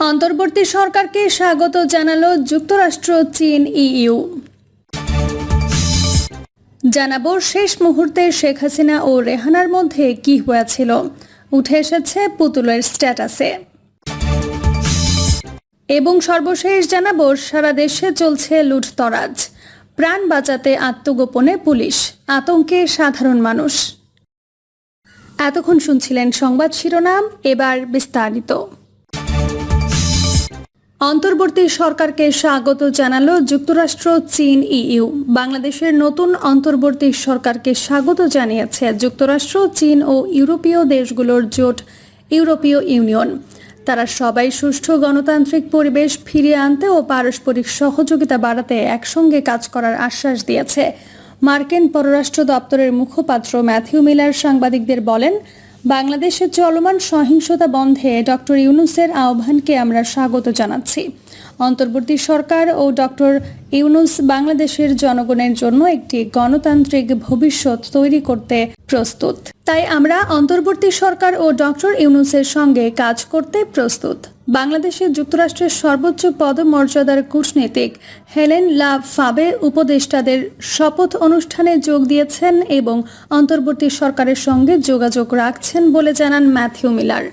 অন্তর্বর্তী সরকারকে স্বাগত জানালো যুক্তরাষ্ট্র, চীন, ইইউ। জানাব শেষ মুহূর্তে শেখ হাসিনা ও রেহানার মধ্যে কি হয়েছিল। উঠে এসেছে পুতুলের স্ট্যাটাসে। এবং সর্বশেষ জানাব, সারা দেশে চলছে লুটতরাজ। প্রাণ বাঁচাতে আত্মগোপনে পুলিশ। আতঙ্কে সাধারণ মানুষ। এতক্ষণ শুনছিলেন সংবাদ শিরোনাম, এবার বিস্তারিত। অন্তর্বর্তী সরকারকে স্বাগত জানালো যুক্তরাষ্ট্র, চীন ইইউ বাংলাদেশের নতুন অন্তর্বর্তী সরকারকে স্বাগত জানিয়েছে যুক্তরাষ্ট্র, চীন ও ইউরোপীয় দেশগুলোর জোট ইউরোপীয় ইউনিয়ন। তারা সবাই সুষ্ঠু গণতান্ত্রিক পরিবেশ ফিরিয়ে আনতে ও পারস্পরিক সহযোগিতা বাড়াতে একসঙ্গে কাজ করার আশ্বাস দিয়েছে। মার্কিন পররাষ্ট্র দপ্তরের মুখপাত্র ম্যাথিউ মিলার সাংবাদিকদের বলেন বাংলাদেশে চলমান সহিংসতা বন্ধে ডক্টর ইউনুসের আহ্বানকে আমরা স্বাগত জানাচ্ছি। অন্তর্বর্তী সরকার ও ডক্টর ইউনুস বাংলাদেশের জনগণের জন্য একটি গণতান্ত্রিক ভবিষ্যৎ তৈরি করতে প্রস্তুত। তাই আমরা অন্তর্বর্তী সরকার ও ডক্টর ইউনুসের সঙ্গে কাজ করতে প্রস্তুত। বাংলাদেশে যুক্তরাষ্ট্রের সর্বোচ্চ পদমর্যাদার কূটনীতিক হেলেন লা ফাবে উপদেষ্টাদের শপথ অনুষ্ঠানে যোগ দিয়েছেন এবং অন্তর্বর্তী সরকারের সঙ্গে যোগাযোগ রাখছেন বলে জানান ম্যাথিউ মিলার।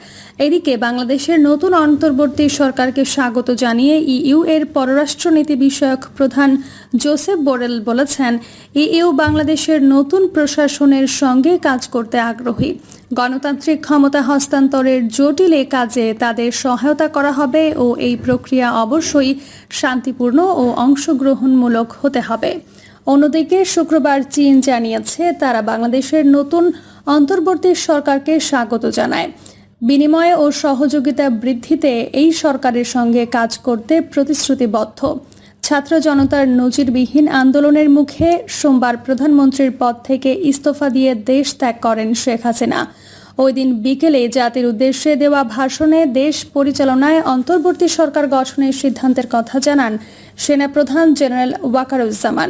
এদিকে বাংলাদেশের নতুন অন্তর্বর্তী সরকারকে স্বাগত জানিয়ে ইইউ এর পররাষ্ট্রনীতি বিষয়ক প্রধান জোসেফ বোরেল বলেছেন ইইউ বাংলাদেশের নতুন প্রশাসনের সঙ্গে কাজ করতে আগ্রহী। গণতান্ত্রিক ক্ষমতা হস্তান্তরের জটিল এ কাজে তাদের সহায়তা করা হবে ও এই প্রক্রিয়া অবশ্যই শান্তিপূর্ণ ও অংশগ্রহণমূলক হতে হবে। অন্যদিকে শুক্রবার চীন জানিয়েছে, তারা বাংলাদেশের নতুন অন্তর্বর্তী সরকারকে স্বাগত জানায়। বিনিময় ও সহযোগিতা বৃদ্ধিতে এই সরকারের সঙ্গে কাজ করতে প্রতিশ্রুতিবদ্ধ। ছাত্র জনতার নজিরবিহীন আন্দোলনের মুখে সোমবার প্রধানমন্ত্রীর পদ থেকে ইস্তফা দিয়ে দেশ ত্যাগ করেন শেখ হাসিনা। ওই দিন বিকেলে জাতির উদ্দেশ্যে দেওয়া ভাষণে দেশ পরিচালনায় অন্তর্বর্তী সরকার গঠনের সিদ্ধান্তের কথা জানান সেনাপ্রধান জেনারেল ওয়াকারুজ্জামান।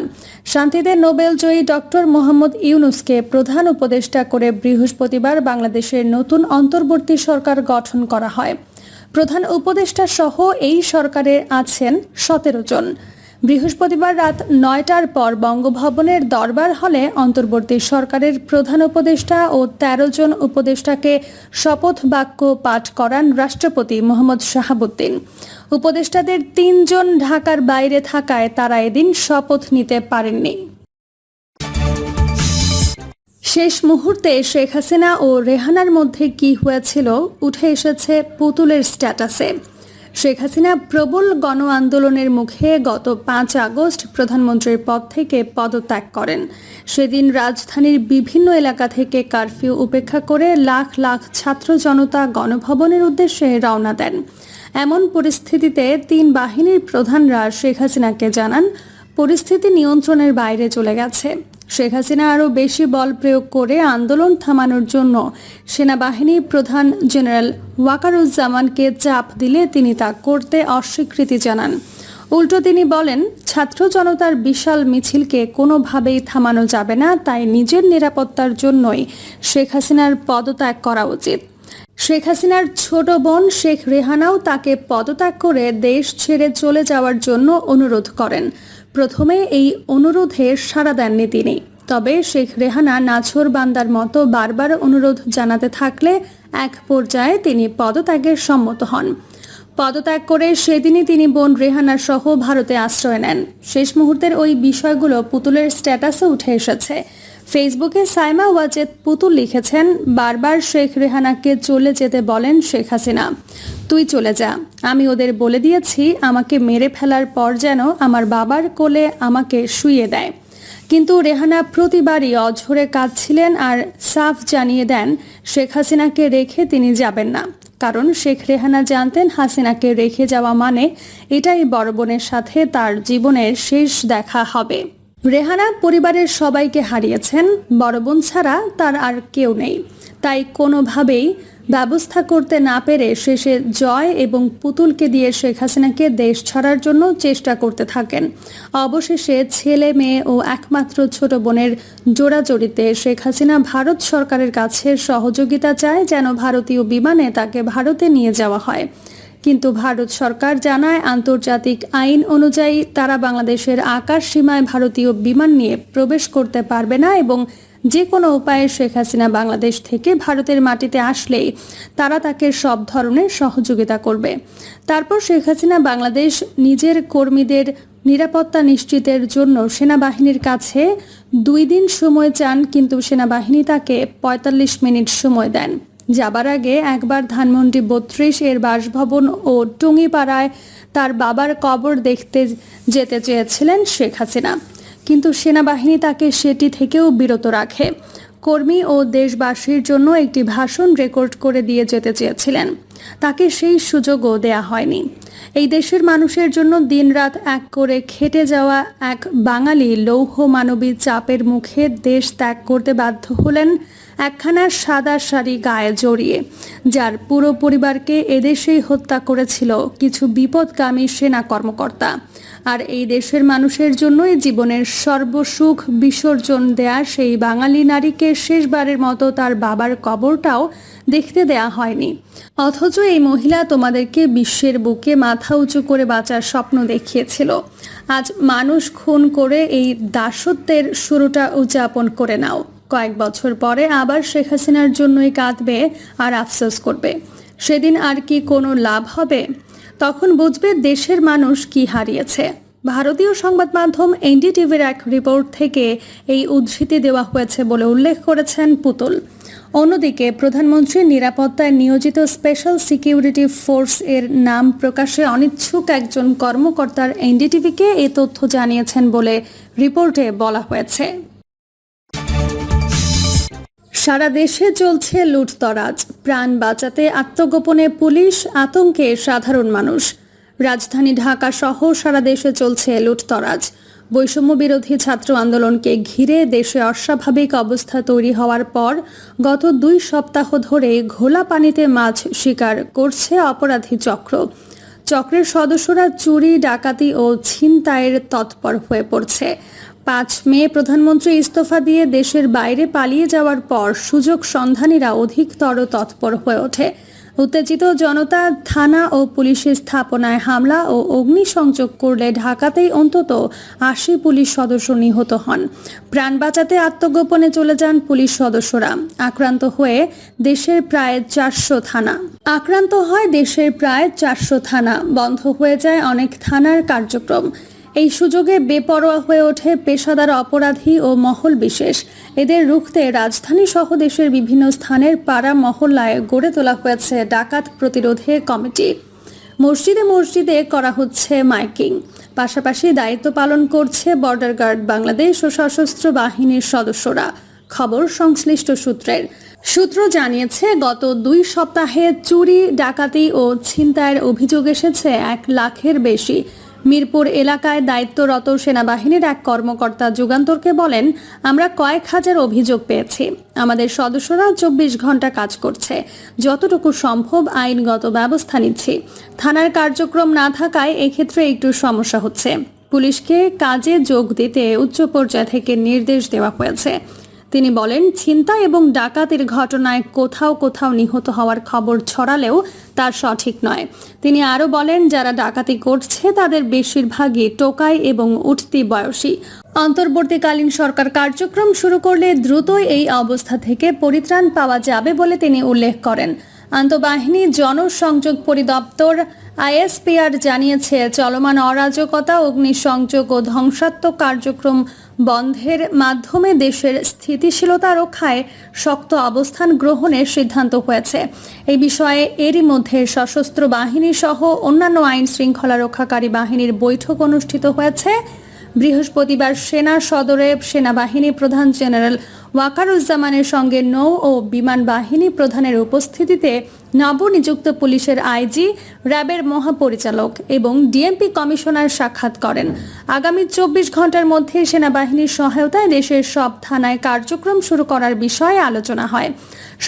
শান্তিতে নোবেল জয়ী ডক্টর মোহাম্মদ ইউনুসকে প্রধান উপদেষ্টা করে বৃহস্পতিবার বাংলাদেশের নতুন অন্তর্বর্তী সরকার গঠন করা হয়। প্রধান উপদেষ্টা সহ এই সরকারে আছেন সতেরো জন। বৃহস্পতিবার রাত নয়টার পর বঙ্গভবনের দরবার হলে অন্তর্বর্তী সরকারের প্রধান উপদেষ্টা ও ১৩ জন উপদেষ্টাকে শপথ বাক্য পাঠ করান রাষ্ট্রপতি মোহাম্মদ শাহাবুদ্দিন। উপদেষ্টাদের তিনজন ঢাকার বাইরে থাকায় তারা এদিন শপথ নিতে পারেননি। শেষ মুহূর্তে শেখ হাসিনা ও রেহানার মধ্যে কি হয়েছিল, উঠে এসেছে পুতুলের স্ট্যাটাসে। শেখ হাসিনা প্রবল গণ আন্দোলনের মুখে গত পাঁচ আগস্ট প্রধানমন্ত্রীর পদ থেকে পদত্যাগ করেন। সেদিন রাজধানীর বিভিন্ন এলাকা থেকে কারফিউ উপেক্ষা করে লাখ লাখ ছাত্র জনতা গণভবনের উদ্দেশ্যে রওনা দেন। এমন পরিস্থিতিতে তিন বাহিনীর প্রধানরা শেখ হাসিনাকে জানান পরিস্থিতি নিয়ন্ত্রণের বাইরে চলে গেছে। শেখ হাসিনা আরও বেশি বল প্রয়োগ করে আন্দোলন থামানোর জন্য সেনাবাহিনী প্রধান জেনারেল ওয়াকারুজ্জামানকে চাপ দিলে তিনি তা করতে অস্বীকৃতি জানান। উল্টো তিনি বলেন, ছাত্র জনতার বিশাল মিছিলকে কোনোভাবেই থামানো যাবে না, তাই নিজের নিরাপত্তার জন্যই শেখ হাসিনার পদত্যাগ করা উচিত। শেখ হাসিনার ছোট বোন শেখ রেহানাও তাকে পদত্যাগ করে দেশ ছেড়ে চলে যাওয়ার জন্য অনুরোধ করেন। প্রথমে এই অনুরোধে সাড়া দেননি তিনি। তবে শেখ রেহানা নাছর বান্দার মতো বারবার অনুরোধ জানাতে থাকলে এক পর্যায়ে তিনি পদত্যাগের সম্মত হন। পদত্যাগ করে সেদিনই তিনি বোন রেহানা সহ ভারতে আশ্রয় নেন। শেষ মুহূর্তের ওই বিষয়গুলো পুতুলের স্ট্যাটাসে উঠে এসেছে। ফেসবুকে সাইমা ওয়াজেদ পুতুল লিখেছেন, বারবার শেখ রেহানাকে চলে যেতে বলেন শেখ হাসিনা। তুই চলে যা। আমি ওদের বলে দিয়েছি, আমাকে মেরে ফেলার পর যেন আমার বাবার কোলে আমাকে শুইয়ে দেয়। কিন্তু রেহানা প্রতিবারই অঝরে কাঁদছিলেন আর সাফ জানিয়ে দেন, শেখ হাসিনাকে রেখে তিনি যাবেন না। কারণ শেখ রেহানা জানতেন হাসিনাকে রেখে যাওয়া মানে এটাই বড় বোনের সাথে তার জীবনের শেষ দেখা হবে। রেহানা পরিবারের সবাইকে হারিয়েছেন, বড় বোন ছাড়া তার আর কেউ নেই। তাই কোনোভাবেই ব্যবস্থা করতে না পেরে শেষে জয় এবং পুতুলকে দিয়ে শেখ হাসিনাকে দেশ ছাড়ার জন্য চেষ্টা করতে থাকেন। অবশেষে ছেলে, মেয়ে ও একমাত্র ছোট বোনের জোড়াজড়িতে শেখ হাসিনা ভারত সরকারের কাছে সহযোগিতা চায় যেন ভারতীয় বিমানে তাকে ভারতে নিয়ে যাওয়া হয়। কিন্তু ভারত সরকার জানায়, আন্তর্জাতিক আইন অনুযায়ী তারা বাংলাদেশের আকাশ সীমায় ভারতীয় বিমান নিয়ে প্রবেশ করতে পারবে না এবং যে কোনো উপায়ে শেখ হাসিনা বাংলাদেশ থেকে ভারতের মাটিতে আসলেই তারা তাকে সব ধরনের সহযোগিতা করবে। তারপর শেখ হাসিনা বাংলাদেশ নিজের কর্মীদের নিরাপত্তা নিশ্চিতের জন্য সেনাবাহিনীর কাছে দুই দিন সময় চান, কিন্তু সেনাবাহিনী তাকে পঁয়তাল্লিশ মিনিট সময় দেন। যাবার আগে একবার ধানমন্ডি বত্রিশ এর বাসভবন ও টুঙ্গিপাড়ায় তার বাবার কবর দেখতে যেতে চেয়েছিলেন শেখ হাসিনা। কিন্তু সেনাবাহিনী তাকে সেটি থেকেও বিরত রাখে। কর্মী ও দেশবাসীর জন্য একটি ভাষণ রেকর্ড করে দিয়ে যেতে চেয়েছিলেন। তাকে সেই সুযোগও দেয়া হয়নি। এই দেশের মানুষের জন্য দিনরাত এক করে খেটে যাওয়া এক বাঙালি লৌহ মানবী চাপের মুখে দেশ ত্যাগ করতে বাধ্য হলেন একখানা সাদা শাড়ি গায়ে জড়িয়ে, যার পুরো পরিবারকে এদেশেই হত্যা করেছিল কিছু বিপদগামী সেনা কর্মকর্তা। আর এই দেশের মানুষের জন্যই জীবনের সর্বসুখ বিসর্জন দেয়া সেই বাঙালি নারীকে শেষবারের মতো তার বাবার কবরটাও দেখতে দেয়া হয়নি। অথচ এই মহিলা তোমাদেরকে বিশ্বের বুকে মাথা উঁচু করে বাঁচার স্বপ্ন দেখিয়েছিল। আজ মানুষ খুন করে এই দাসত্বের শুরুটা উদযাপন করে নাও। কয়েক বছর পরে আবার শেখ হাসিনার জন্যই কাঁদবে আর আফসোস করবে। সেদিন আর কি কোনো লাভ হবে? তখন বুঝবে দেশের মানুষ কি হারিয়েছে। ভারতীয় সংবাদ মাধ্যম এনডিটিভির এক রিপোর্ট থেকে এই উদ্ধৃতি দেওয়া হয়েছে বলে উল্লেখ করেছেন পুতুল। অন্যদিকে প্রধানমন্ত্রীর নিরাপত্তায় নিয়োজিত স্পেশাল সিকিউরিটি ফোর্স এর নাম প্রকাশে অনিচ্ছুক একজন কর্মকর্তার এনডিটিভিকে এ তথ্য জানিয়েছেন বলে রিপোর্টে বলা হয়েছে। সারা দেশে চলছে লুটতরাজ। প্রাণ বাঁচাতে আত্মগোপনে পুলিশ, আতঙ্কে সাধারণ মানুষ। রাজধানী ঢাকা সহ সারা দেশে চলছে লুটতরাজ। বৈষম্য বিরোধী ছাত্র আন্দোলনকে ঘিরে দেশে অস্বাভাবিক অবস্থা তৈরি হওয়ার পর গত দুই সপ্তাহ ধরে ঘোলা পানিতে মাছ শিকার করছে অপরাধী চক্র। চক্রের সদস্যরা চুরি, ডাকাতি ও ছিনতাইয়ের তৎপর হয়ে পড়ছে। পাঁচ মে প্রধানমন্ত্রী ইস্তফা দিয়ে দেশের বাইরে পালিয়ে যাওয়ার পর সুযোগ সন্ধানীরা অধিকতর তৎপর হয়ে ওঠে। উত্তেজিত জনতা থানা ও পুলিশের স্থাপনায় হামলা ও অগ্নিসংযোগ করলে ঢাকাতেই অন্তত আশি পুলিশ সদস্য নিহত হন। প্রাণ বাঁচাতে আত্মগোপনে চলে যান পুলিশ সদস্যরা। আক্রান্ত হয়ে দেশের প্রায় চারশো থানা। আক্রান্ত হয় দেশের প্রায় চারশো থানা। বন্ধ হয়ে যায় অনেক থানার কার্যক্রম। এই সুযোগে বেপরোয়া হয়ে ওঠে পেশাদার অপরাধী ও মহল বিশেষ। এদের রুখতে রাজধানী সহ দেশের বিভিন্ন স্থানের পাড়া মহল্লায় গড়ে তোলা হয়েছে ডাকাত প্রতিরোধে কমিটি। মসজিদে মসজিদে করা হচ্ছে মাইকিং। পাশাপাশি দায়িত্ব পালন করছে বর্ডার গার্ড বাংলাদেশ ও সশস্ত্র বাহিনীর সদস্যরা। খবর সংশ্লিষ্ট সূত্রের। সূত্র জানিয়েছে, গত দুই সপ্তাহে চুরি, ডাকাতি ও ছিনতাইয়ের অভিযোগ এসেছে এক লাখের বেশি। মিরপুর এলাকায় দায়িত্বরত সেনাবাহিনীর এক কর্মকর্তা যুগান্তরকে বলেন, আমরা কয়েক হাজার অভিযোগ পেয়েছি। আমাদের সদস্যরা চব্বিশ ঘণ্টা কাজ করছে। যতটুকু সম্ভব আইনগত ব্যবস্থা নিচ্ছি। থানার কার্যক্রম না থাকায় এক্ষেত্রে একটু সমস্যা হচ্ছে। পুলিশকে কাজে যোগ দিতে উচ্চ পর্যায় থেকে নির্দেশ দেওয়া হয়েছে। তিনি বলেন, ছিনতাই এবং ডাকাতির ঘটনায় কোথাও কোথাও নিহত হওয়ার খবর ছড়ালেও তার সঠিক নয়। তিনি আরও বলেন, যারা ডাকাতি করছে তাদের বেশিরভাগই টোকাই এবং উঠতি বয়সী। অন্তর্বর্তীকালীন সরকার কার্যক্রম শুরু করলে দ্রুতই এই অবস্থা থেকে পরিত্রাণ পাওয়া যাবে বলে তিনি উল্লেখ করেন। আন্তঃবাহিনী জনসংযোগ পরিদপ্তর আইএসপিআর জানিয়েছে, চলমান অরাজকতা, অগ্নিসংযোগ ও ধ্বংসাত্মক কার্যক্রম বন্ধের মাধ্যমে দেশের স্থিতিশীলতা রক্ষায় শক্ত অবস্থান গ্রহণের সিদ্ধান্ত হয়েছে। এই বিষয়ে এরই মধ্যে সশস্ত্র বাহিনী সহ অন্যান্য আইন শৃঙ্খলা রক্ষাকারী বাহিনীর বৈঠক অনুষ্ঠিত হয়েছে। বৃহস্পতিবার সেনা সদরে সেনাবাহিনী প্রধান জেনারেল ওয়াকারুজ্জামানের সঙ্গে নৌ ও বিমান বাহিনী প্রধানের উপস্থিতিতে নবনিযুক্ত পুলিশের আইজি, র্যাবের মহাপরিচালক এবং ডিএমপি কমিশনার সাক্ষাৎ করেন। আগামী চব্বিশ ঘণ্টার মধ্যে সেনাবাহিনীর সহায়তায় দেশের সব থানায় কার্যক্রম শুরু করার বিষয়ে আলোচনা হয়।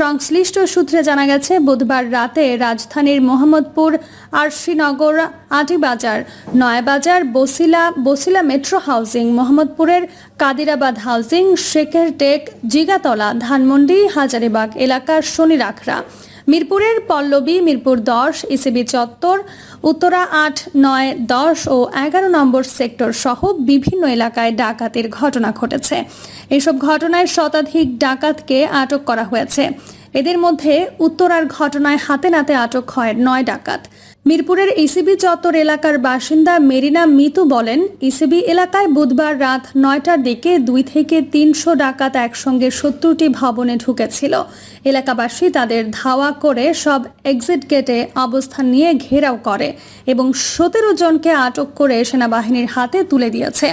সংশ্লিষ্ট সূত্রে জানা গেছে, বুধবার রাতে রাজধানীর মোহাম্মদপুর আরশিনগর আটিবাজার নয়াবাজার, বসিলা বসিলা মেট্রো হাউজিং, মোহাম্মদপুরের কাদিরাবাদ হাউজিং শেখের টেক জিগাতলা, ধানমন্ডি, হাজারিবাগ এলাকার শনিরাখরা। মিরপুরের পল্লবী, মিরপুর দশ, ইসিবি চত্বর, উত্তরা আট, নয়, দশ ও এগারো নম্বর সেক্টর সহ বিভিন্ন এলাকায় ডাকাতির ঘটনা ঘটেছে। এসব ঘটনায় শতাধিক ডাকাতকে আটক করা হয়েছে। এদের মধ্যে উত্তরার ঘটনায় হাতে নাতে আটক হয় নয় ডাকাত। মিরপুরের ইসিবি চত্বর এলাকার বাসিন্দা মেরিনা মিতু বলেন ইসিবি এলাকায় বুধবার রাত নয়টার দিকে দুই থেকে তিনশো ডাকাত একসঙ্গে সত্তরটি ভবনে ঢুকেছিল। এলাকাবাসী তাদের ধাওয়া করে সব এক্সিট গেটে অবস্থান নিয়ে ঘেরাও করে এবং সতেরো জনকে আটক করে সেনাবাহিনীর হাতে তুলে দিয়েছে।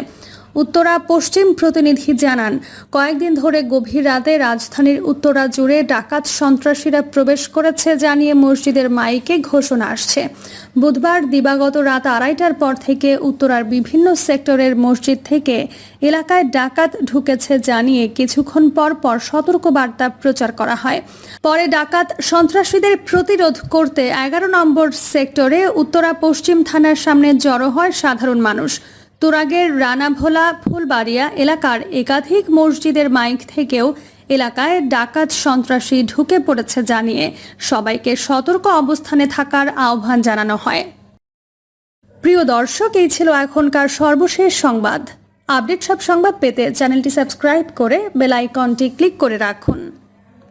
উত্তরা পশ্চিম প্রতিনিধি জানান, কয়েকদিন ধরে গভীর রাতে রাজধানীর উত্তরা জুড়ে ডাকাত সন্ত্রাসীরা প্রবেশ করেছে জানিয়ে মসজিদের মাইকে ঘোষণা আসছে। বুধবার দিবাগত রাত আড়াইটার পর থেকে উত্তরার বিভিন্ন সেক্টরের মসজিদ থেকে এলাকায় ডাকাত ঢুকেছে জানিয়ে কিছুক্ষণ পর পর সতর্কবার্তা প্রচার করা হয়। পরে ডাকাত সন্ত্রাসীদের প্রতিরোধ করতে এগারো নম্বর সেক্টরে উত্তরা পশ্চিম থানার সামনে জড়ো হয় সাধারণ মানুষ। তুরাগের রানাভোলা ফুলবাড়িয়া এলাকার একাধিক মসজিদের মাইক থেকেও এলাকায় ডাকাত সন্ত্রাসী ঢুকে পড়েছে জানিয়ে সবাইকে সতর্ক অবস্থানে থাকার আহ্বান জানানো হয়। প্রিয় দর্শক, এই ছিল এখনকার সর্বশেষ সংবাদ। আপডেট সব সংবাদ পেতে চ্যানেলটি সাবস্ক্রাইব করে বেল আইকনটি ক্লিক করে রাখুন।